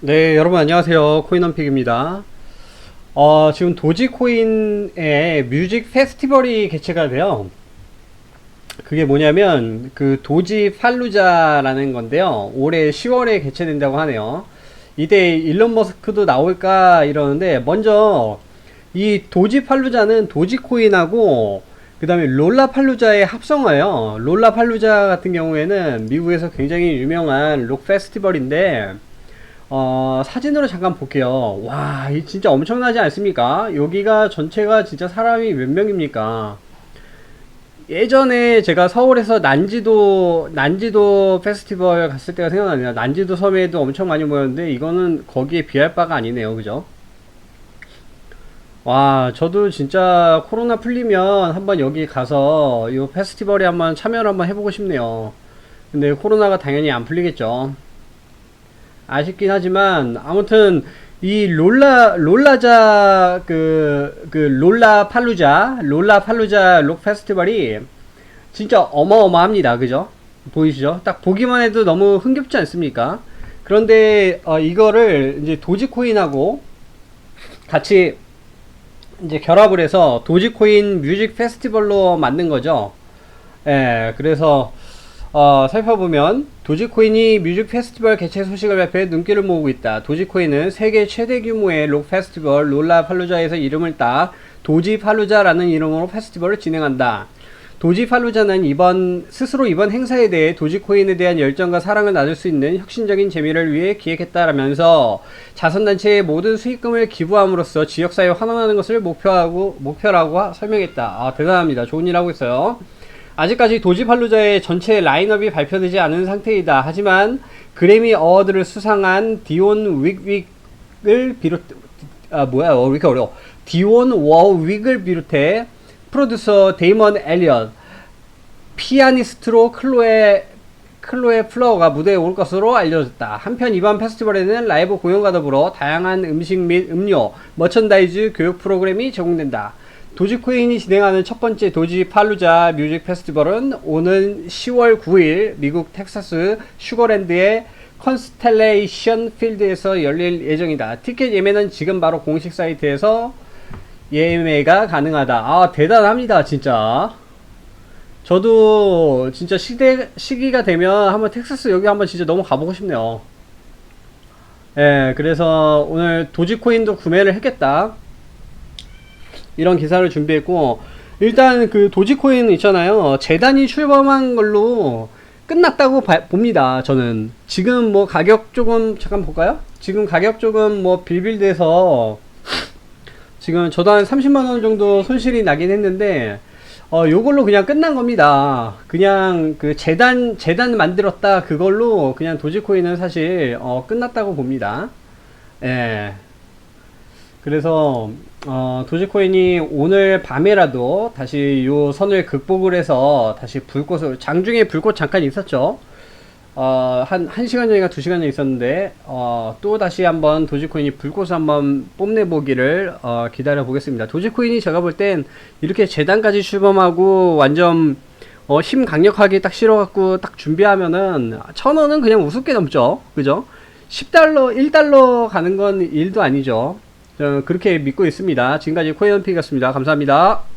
네, 여러분 안녕하세요. 코인원픽입니다. 어, 지금 도지코인의 뮤직 페스티벌이 개최가 돼요. 그게 뭐냐면 그 도지 팔루자라는 건데요. 올해 10월에 개최된다고 하네요. 이때 일론 머스크도 나올까 이러는데 먼저 이 도지 팔루자는 도지코인하고 그 다음에 롤라 팔루자의 합성어예요. 롤라 팔루자 같은 경우에는 미국에서 굉장히 유명한 록 페스티벌인데 어, 사진으로 잠깐 볼게요. 와, 이 진짜 엄청나지 않습니까? 여기가 전체가 진짜 사람이 몇 명입니까? 예전에 제가 서울에서 난지도, 난지도 페스티벌 갔을 때가 생각나네요. 난지도 섬에도 엄청 많이 모였는데, 이거는 거기에 비할 바가 아니네요. 그죠? 와, 저도 진짜 코로나 풀리면 한번 여기 가서 이 페스티벌에 한번 참여를 한번 해보고 싶네요. 근데 코로나가 당연히 안 풀리겠죠. 아쉽긴 하지만 아무튼 이 롤라 롤라자 그 그 롤라 팔루자 롤라 팔루자 록 페스티벌이 진짜 어마어마합니다. 그죠? 보이시죠? 딱 보기만 해도 너무 흥겹지 않습니까? 그런데 어, 이거를 이제 도지코인하고 같이 이제 결합을 해서 도지코인 뮤직 페스티벌로 만든 거죠. 예, 그래서 어, 살펴보면 도지코인이 뮤직 페스티벌 개최 소식을 발표해 눈길을 모으고 있다. 도지코인은 세계 최대 규모의 록 페스티벌 롤라팔루자에서 이름을 따 도지팔루자라는 이름으로 페스티벌을 진행한다. 도지팔루자는 이번 스스로 이번 행사에 대해 도지코인에 대한 열정과 사랑을 나눌 수 있는 혁신적인 재미를 위해 기획했다라면서 자선단체의 모든 수익금을 기부함으로써 지역사회에 환원하는 것을 목표하고 목표라고 하- 설명했다. 아 대단합니다. 좋은 일 하고 있어요. 아직까지 도지 팔루자의 전체 라인업이 발표되지 않은 상태이다. 하지만 그래미 어워드를 수상한 디온 윅윅을 비롯 아 뭐야 어, 왜 이렇게 어려워 디온 워윅을 비롯해 프로듀서 데이먼 엘리엇 피아니스트로 클로에 클로에 플라워가 무대에 올 것으로 알려졌다. 한편 이번 페스티벌에는 라이브 공연과 더불어 다양한 음식 및 음료, 머천다이즈 교육 프로그램이 제공된다. 도지코인이 진행하는 첫 번째 도지 팔루자 뮤직 페스티벌은 오는 10월 9일 미국 텍사스 슈거랜드의 컨스텔레이션 필드에서 열릴 예정이다. 티켓 예매는 지금 바로 공식 사이트에서 예매가 가능하다. 아, 대단합니다, 진짜. 저도 진짜 시대, 시기가 되면 한번 텍사스 여기 한번 진짜 너무 가보고 싶네요. 예, 그래서 오늘 도지코인도 구매를 했겠다. 이런 기사를 준비했고, 일단 그 도지코인 있잖아요. 재단이 출범한 걸로 끝났다고 봐- 봅니다. 저는. 지금 뭐 가격 조금, 잠깐 볼까요? 지금 가격 조금 뭐 빌빌돼서 지금 저도 한 30만 원 정도 손실이 나긴 했는데, 어, 요걸로 그냥 끝난 겁니다. 그냥 그 재단, 재단 만들었다 그걸로 그냥 도지코인은 사실, 어, 끝났다고 봅니다. 예. 그래서, 어, 도지코인이 오늘 밤에라도 다시 요 선을 극복을 해서 다시 불꽃을, 장중에 불꽃 잠깐 있었죠. 어, 한, 한 시간 전인가 두 시간 전 있었는데, 어, 또 다시 한번 도지코인이 불꽃을 한번 뽐내보기를, 어, 기다려 보겠습니다. 도지코인이 제가 볼 땐 이렇게 재단까지 출범하고 완전, 어, 힘 강력하게 딱 실어갖고 딱 준비하면은, 천 원은 그냥 우습게 넘죠. 그죠? 10달러, 1달러 가는 건 일도 아니죠. 그렇게 믿고 있습니다. 지금까지 코인원픽이었습니다. 감사합니다.